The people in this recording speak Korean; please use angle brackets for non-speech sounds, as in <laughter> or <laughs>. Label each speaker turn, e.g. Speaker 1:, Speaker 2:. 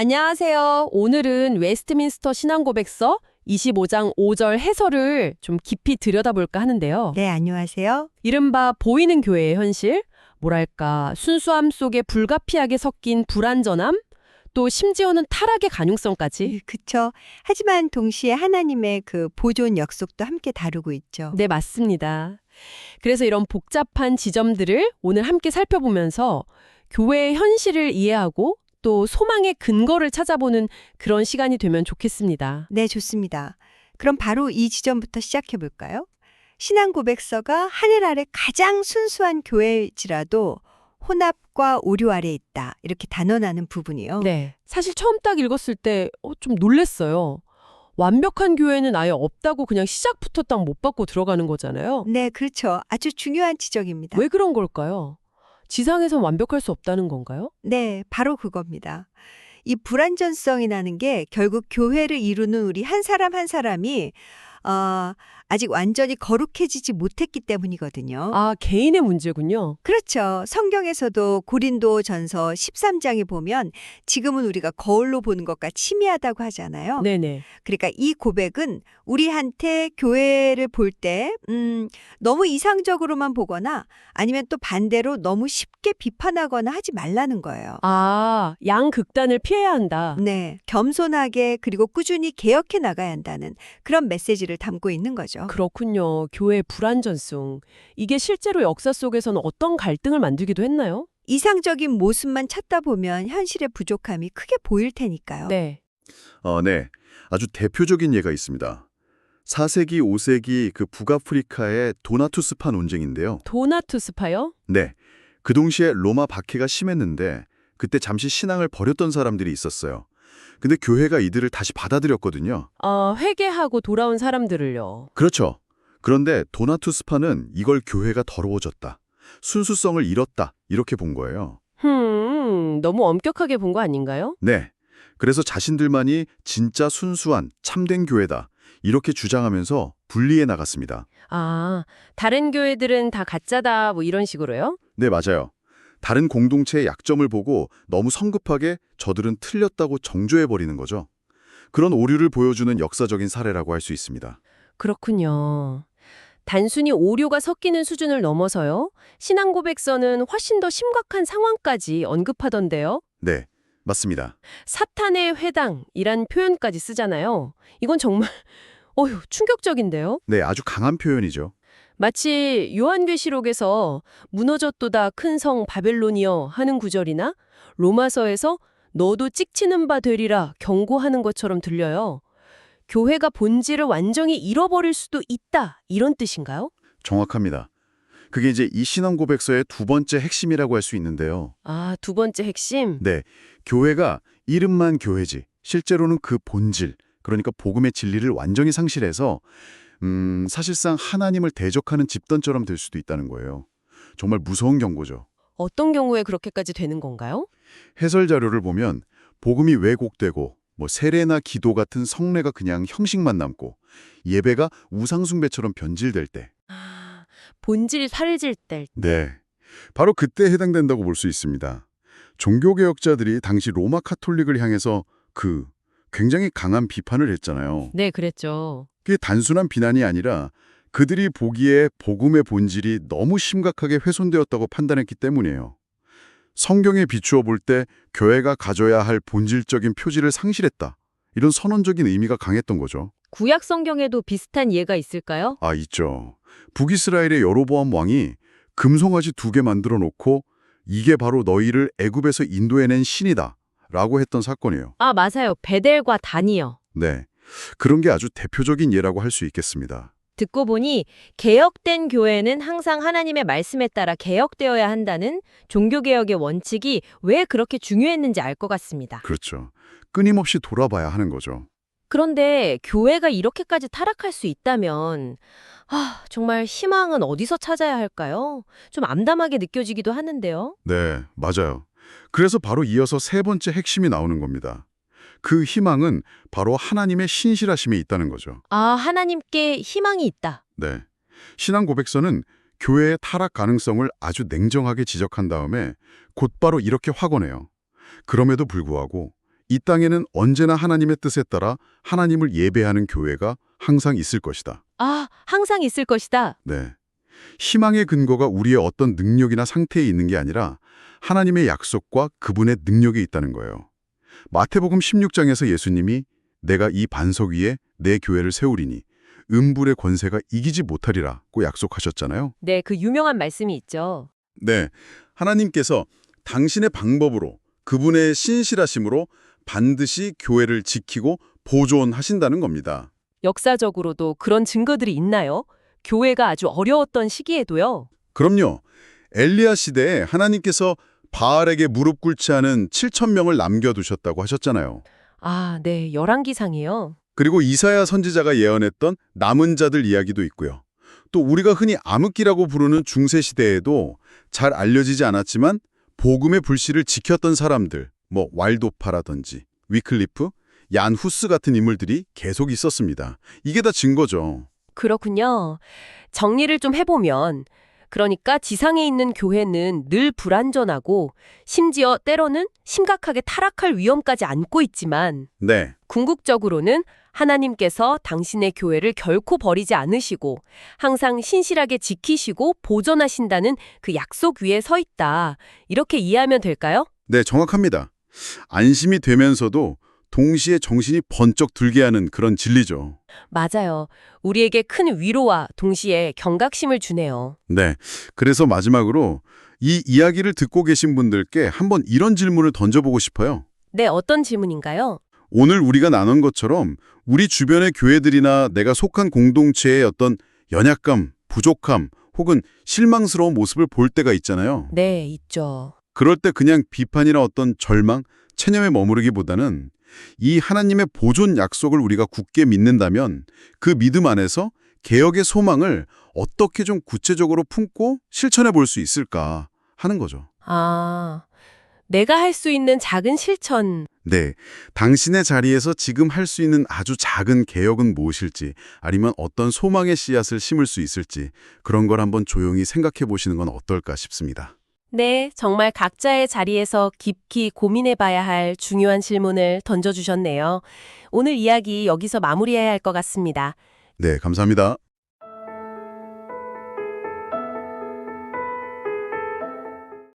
Speaker 1: 안녕하세요. 오늘은 웨스트민스터 신앙고백서 25장 5절 해설을 좀 깊이 들여다볼까 하는데요.
Speaker 2: 네, 안녕하세요.
Speaker 1: 이른바 보이는 교회의 현실, 뭐랄까 순수함 속에 불가피하게 섞인 불완전함, 또 심지어는 타락의 가능성까지.
Speaker 2: 예, 그쵸. 하지만 동시에 하나님의 그 보존 약속도 함께 다루고 있죠.
Speaker 1: 네, 맞습니다. 그래서 이런 복잡한 지점들을 오늘 함께 살펴보면서 교회의 현실을 이해하고 또 소망의 근거를 찾아보는 그런 시간이 되면 좋겠습니다.
Speaker 2: 네, 좋습니다. 그럼 바로 이 지점부터 시작해 볼까요? 신앙 고백서가 하늘 아래 가장 순수한 교회지라도 혼합과 오류 아래 있다. 이렇게 단언하는 부분이요.
Speaker 1: 네. 사실 처음 딱 읽었을 때 어, 좀 놀랬어요. 완벽한 교회는 아예 없다고 그냥 시작부터 딱 못 받고 들어가는 거잖아요.
Speaker 2: 네, 그렇죠. 아주 중요한 지적입니다.
Speaker 1: 왜 그런 걸까요? 지상에선 완벽할 수 없다는 건가요?
Speaker 2: 네, 바로 그겁니다. 이 불안전성이라는 게 결국 교회를 이루는 우리 한 사람 한 사람이 어, 아직 완전히 거룩해지지 못했기 때문이거든요.
Speaker 1: 아, 개인의 문제군요.
Speaker 2: 그렇죠. 성경에서도 고린도 전서 13장에 보면 지금은 우리가 거울로 보는 것과 치미하다고 하잖아요.
Speaker 1: 네네.
Speaker 2: 그러니까 이 고백은 우리한테 교회를 볼 때, 음, 너무 이상적으로만 보거나 아니면 또 반대로 너무 쉽게 비판하거나 하지 말라는 거예요.
Speaker 1: 아, 양극단을 피해야 한다.
Speaker 2: 네. 겸손하게 그리고 꾸준히 개혁해 나가야 한다는 그런 메시지를 담고 있는 거죠.
Speaker 1: 그렇군요. 교회의 불안전성. 이게 실제로 역사 속에서는 어떤 갈등을 만들기도 했나요?
Speaker 2: 이상적인 모습만 찾다 보면 현실의 부족함이 크게 보일 테니까요.
Speaker 1: 네.
Speaker 3: 어, 네. 아주 대표적인 예가 있습니다. 4세기, 5세기 그 북아프리카의 도나투스파 논쟁인데요.
Speaker 1: 도나투스파요?
Speaker 3: 네. 그 동시에 로마 박해가 심했는데 그때 잠시 신앙을 버렸던 사람들이 있었어요. 근데 교회가 이들을 다시 받아들였거든요.
Speaker 1: 아, 회개하고 돌아온 사람들을요.
Speaker 3: 그렇죠. 그런데 도나투스파는 이걸 교회가 더러워졌다. 순수성을 잃었다. 이렇게 본 거예요.
Speaker 1: 흠, 너무 엄격하게 본 거 아닌가요?
Speaker 3: 네. 그래서 자신들만이 진짜 순수한 참된 교회다. 이렇게 주장하면서 분리해 나갔습니다.
Speaker 1: 아, 다른 교회들은 다 가짜다, 뭐 이런 식으로요?
Speaker 3: 네, 맞아요. 다른 공동체의 약점을 보고 너무 성급하게 저들은 틀렸다고 정죄해버리는 거죠. 그런 오류를 보여주는 역사적인 사례라고 할 수 있습니다.
Speaker 1: 그렇군요. 단순히 오류가 섞이는 수준을 넘어서요. 신앙 고백서는 훨씬 더 심각한 상황까지 언급하던데요.
Speaker 3: 네, 맞습니다.
Speaker 1: 사탄의 회당이란 표현까지 쓰잖아요. 이건 정말 <laughs> 어휴, 충격적인데요.
Speaker 3: 네, 아주 강한 표현이죠.
Speaker 1: 마치 요한계시록에서 무너졌도다 큰 성 바벨론이여 하는 구절이나 로마서에서 너도 찍히는 바 되리라 경고하는 것처럼 들려요. 교회가 본질을 완전히 잃어버릴 수도 있다 이런 뜻인가요?
Speaker 3: 정확합니다. 그게 이제 이 신앙 고백서의 두 번째 핵심이라고 할 수 있는데요.
Speaker 1: 아, 두 번째 핵심.
Speaker 3: 네, 교회가 이름만 교회지 실제로는 그 본질, 그러니까 복음의 진리를 완전히 상실해서 음, 사실상 하나님을 대적하는 집단처럼 될 수도 있다는 거예요. 정말 무서운 경고죠.
Speaker 1: 어떤 경우에 그렇게까지 되는 건가요?
Speaker 3: 해설 자료를 보면 복음이 왜곡되고 뭐 세례나 기도 같은 성례가 그냥 형식만 남고 예배가 우상숭배처럼 변질될 때.
Speaker 1: 아, 본질이 사라질 때.
Speaker 3: 네. 바로 그때 해당된다고 볼 수 있습니다. 종교개혁자들이 당시 로마 카톨릭을 향해서 그 굉장히 강한 비판을 했잖아요.
Speaker 1: 네, 그랬죠.
Speaker 3: 그게 단순한 비난이 아니라 그들이 보기에 복음의 본질이 너무 심각하게 훼손되었다고 판단했기 때문이에요. 성경에 비추어 볼 때 교회가 가져야 할 본질적인 표지를 상실했다. 이런 선언적인 의미가 강했던 거죠.
Speaker 1: 구약 성경에도 비슷한 예가 있을까요?
Speaker 3: 아, 있죠. 북이스라엘의 여로보암 왕이 금송아지 두 개 만들어 놓고 이게 바로 너희를 애굽에서 인도해낸 신이다. 라고 했던 사건이에요.
Speaker 1: 아, 맞아요. 베델과 단이요.
Speaker 3: 네. 그런 게 아주 대표적인 예라고 할 수 있겠습니다.
Speaker 1: 듣고 보니 개혁된 교회는 항상 하나님의 말씀에 따라 개혁되어야 한다는 종교개혁의 원칙이 왜 그렇게 중요했는지 알 것 같습니다.
Speaker 3: 그렇죠. 끊임없이 돌아봐야 하는 거죠.
Speaker 1: 그런데 교회가 이렇게까지 타락할 수 있다면 아, 정말 희망은 어디서 찾아야 할까요? 좀 암담하게 느껴지기도 하는데요.
Speaker 3: 네, 맞아요. 그래서 바로 이어서 세 번째 핵심이 나오는 겁니다. 그 희망은 바로 하나님의 신실하심에 있다는 거죠.
Speaker 1: 아, 하나님께 희망이 있다.
Speaker 3: 네. 신앙 고백서는 교회의 타락 가능성을 아주 냉정하게 지적한 다음에 곧바로 이렇게 확언해요. 그럼에도 불구하고 이 땅에는 언제나 하나님의 뜻에 따라 하나님을 예배하는 교회가 항상 있을 것이다.
Speaker 1: 아, 항상 있을 것이다.
Speaker 3: 네. 희망의 근거가 우리의 어떤 능력이나 상태에 있는 게 아니라 하나님의 약속과 그분의 능력에 있다는 거예요. 마태복음 16장에서 예수님이 내가 이 반석 위에 내 교회를 세우리니 음불의 권세가 이기지 못하리라고 약속하셨잖아요.
Speaker 1: 네, 그 유명한 말씀이 있죠.
Speaker 3: 네. 하나님께서 당신의 방법으로 그분의 신실하심으로 반드시 교회를 지키고 보존하신다는 겁니다.
Speaker 1: 역사적으로도 그런 증거들이 있나요? 교회가 아주 어려웠던 시기에도요.
Speaker 3: 그럼요. 엘리야 시대에 하나님께서 바알에게 무릎 꿇지 않은 7천 명을 남겨두셨다고 하셨잖아요.
Speaker 1: 아, 네, 열왕기상이요.
Speaker 3: 그리고 이사야 선지자가 예언했던 남은 자들 이야기도 있고요. 또 우리가 흔히 암흑기라고 부르는 중세 시대에도 잘 알려지지 않았지만 복음의 불씨를 지켰던 사람들, 뭐 왈도파라든지 위클리프, 얀 후스 같은 인물들이 계속 있었습니다. 이게 다 증거죠.
Speaker 1: 그렇군요. 정리를 좀 해보면, 그러니까 지상에 있는 교회는 늘 불안전하고, 심지어 때로는 심각하게 타락할 위험까지 안고 있지만,
Speaker 3: 네,
Speaker 1: 궁극적으로는 하나님께서 당신의 교회를 결코 버리지 않으시고, 항상 신실하게 지키시고 보존하신다는 그 약속 위에 서 있다. 이렇게 이해하면 될까요?
Speaker 3: 네, 정확합니다. 안심이 되면서도 동시에 정신이 번쩍 들게 하는 그런 진리죠.
Speaker 1: 맞아요. 우리에게 큰 위로와 동시에 경각심을 주네요.
Speaker 3: 네. 그래서 마지막으로 이 이야기를 듣고 계신 분들께 한번 이런 질문을 던져보고 싶어요.
Speaker 1: 네, 어떤 질문인가요?
Speaker 3: 오늘 우리가 나눈 것처럼 우리 주변의 교회들이나 내가 속한 공동체의 어떤 연약감, 부족함 혹은 실망스러운 모습을 볼 때가 있잖아요.
Speaker 1: 네, 있죠.
Speaker 3: 그럴 때 그냥 비판이나 어떤 절망, 체념에 머무르기보다는 이 하나님의 보존 약속을 우리가 굳게 믿는다면 그 믿음 안에서 개혁의 소망을 어떻게 좀 구체적으로 품고 실천해 볼 수 있을까 하는 거죠.
Speaker 1: 아, 내가 할 수 있는 작은 실천.
Speaker 3: 네, 당신의 자리에서 지금 할 수 있는 아주 작은 개혁은 무엇일지 아니면 어떤 소망의 씨앗을 심을 수 있을지 그런 걸 한번 조용히 생각해 보시는 건 어떨까 싶습니다.
Speaker 1: 네, 정말 각자의 자리에서 깊이 고민해 봐야 할 중요한 질문을 던져주셨네요. 오늘 이야기 여기서 마무리해야 할 것 같습니다.
Speaker 3: 네, 감사합니다.